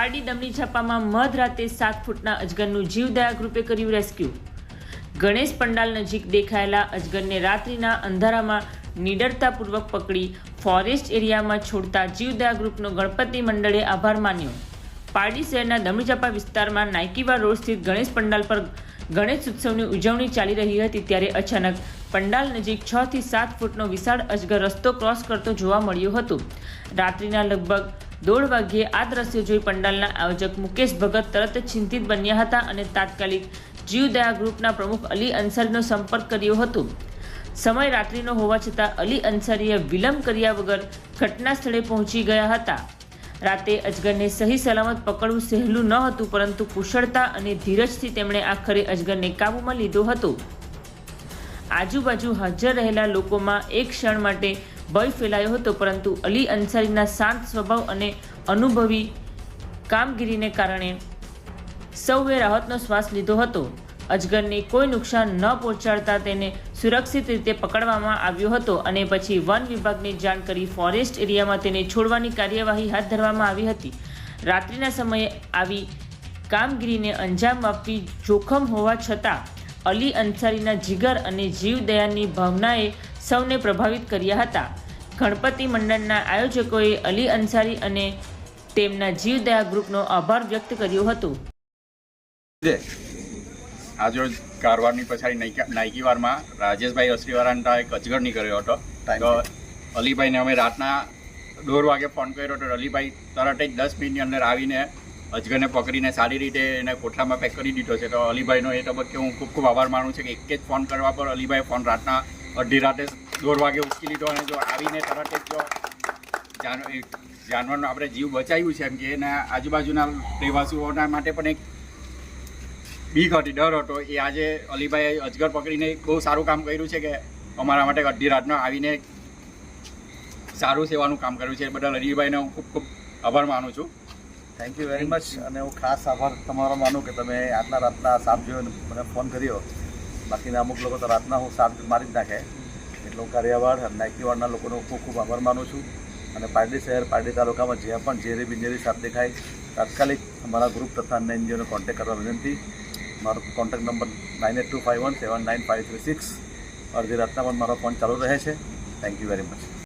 પારડી દમણી છાપામાં મધરાતે સાત ફૂટના અજગરનું જીવદયા ગ્રુપે કર્યું રેસ્ક્યુ. ગણેશ પંડાલ નજીક દેખાયેલા અજગરને રાત્રિના અંધારામાં નિડરતાપૂર્વક પકડી ફોરેસ્ટ એરિયામાં છોડતા જીવદયા ગ્રુપનો ગણપતિ મંડળે આભાર માન્યો. પારડી શહેરના દમણીચાપા વિસ્તારમાં નાયકીવા રોડ સ્થિત ગણેશ પંડાલ પર ગણેશ ઉત્સવની ઉજવણી ચાલી રહી હતી ત્યારે અચાનક પંડાલ નજીક છ થી સાત ફૂટનો વિશાળ અજગર રસ્તો ક્રોસ કરતો જોવા મળ્યો હતો. રાત્રિના લગભગ દોઢ વાગ્યે આ દ્રશ્ય જોઈ પંડાલના આયોજક મુકેશ ભગત તરત ચિંતિત બન્યા હતા અને તાત્કાલિક જીવદયા ગ્રુપના પ્રમુખ અલી અંસારીનો સંપર્ક કર્યો હતો. સમય રાત્રિનો હોવા છતાં અલી અંસારીએ વિલંબ કર્યા વગર ઘટના સ્થળે પહોંચી ગયા હતા. રાતે અજગરને સહી સલામત પકડવું સહેલું ન હતું પરંતુ કુશળતા અને ધીરજથી તેમણે આખરે અજગરને કાબૂમાં લીધો હતો. આજુબાજુ હાજર રહેલા લોકોમાં એક ક્ષણ માટે ભય ફેલાયો હતો, પરંતુ અલી અંસારીના શાંત સ્વભાવ અને અનુભવી કામગીરીને કારણે સૌએ રાહતનો શ્વાસ લીધો હતો. અજગરને કોઈ નુકસાન ન પહોંચાડતા તેને સુરક્ષિત રીતે પકડવામાં આવ્યો હતો અને પછી વન વિભાગને જાણ કરી ફોરેસ્ટ એરિયામાં તેને છોડવાની કાર્યવાહી હાથ ધરવામાં આવી હતી. રાત્રિના સમયે આવી કામગીરીને અંજામ આપવી જોખમ હોવા છતાં, અલી અંસારીના જીગર અને જીવદયાની ભાવનાએ સૌને પ્રભાવિત કર્યા હતા. ગણપતિ મંડળના આયોજકોએ અલી અંસારી અને તેમના જીવદયા ગ્રુપનો આભાર વ્યક્ત કર્યો હતો. આજરોજ કારવારની પછાડી નાયકીવારમાં રાજેશભાઈ અશ્રીવાળાના એક અજગર નીકળ્યો હતો તો અલીભાઈને અમે રાતના દોઢ વાગે ફોન કર્યો તો અલીભાઈ તરત જ દસ મિનિટની અંદર આવીને અજગરને પકડીને સારી રીતે એને કોઠામાં પેક કરી દીધો છે. તો અલીભાઈનો એ તબક્કે હું ખૂબ ખૂબ આભાર માનું છું કે એક જ ફોન કરવા પર અલીભાઈ ફોન રાતના અડધી રાતે દોઢ વાગે ઉચકી લીધો અને જો આવીને તરત જ જો જાન જાનવરનો આપણે જીવ બચાવ્યું છે એમ કે એના આજુબાજુના રહેવાસીઓના માટે પણ એક બીક હતી, ડર હતો. એ આજે અલીભાઈ અજગર પકડીને બહુ સારું કામ કર્યું છે કે અમારા માટે અડધી રાતનો આવીને સારું સેવાનું કામ કર્યું છે. બદલ અલીભાઈને હું ખૂબ ખૂબ આભાર માનું છું. થેન્ક યુ વેરી મચ અને હું ખાસ આભાર તમારો માનું કે તમે આટલા રાતના સાપ જોયો મને ફોન કર્યો. બાકીના અમુક લોકો તો રાતના હું સાપ મારી જ નાખે. એટલે હું કાર્યવાળ નાયકીવાડના લોકોનો ખૂબ ખૂબ આભાર માનું છું. અને પારડી શહેર, પારડી તાલુકામાં જ્યાં પણ ઝેરી બિંજેરી સાપ દેખાય, તાત્કાલિક અમારા ગ્રુપ તથા અન્ય એનજીઓને કોન્ટેક્ટ કરવા વિનંતી. મારો contact number nine eight two five one seven nine five three six અડધી રાતના પણ મારો ફોન ચાલુ રહે છે. Thank you very much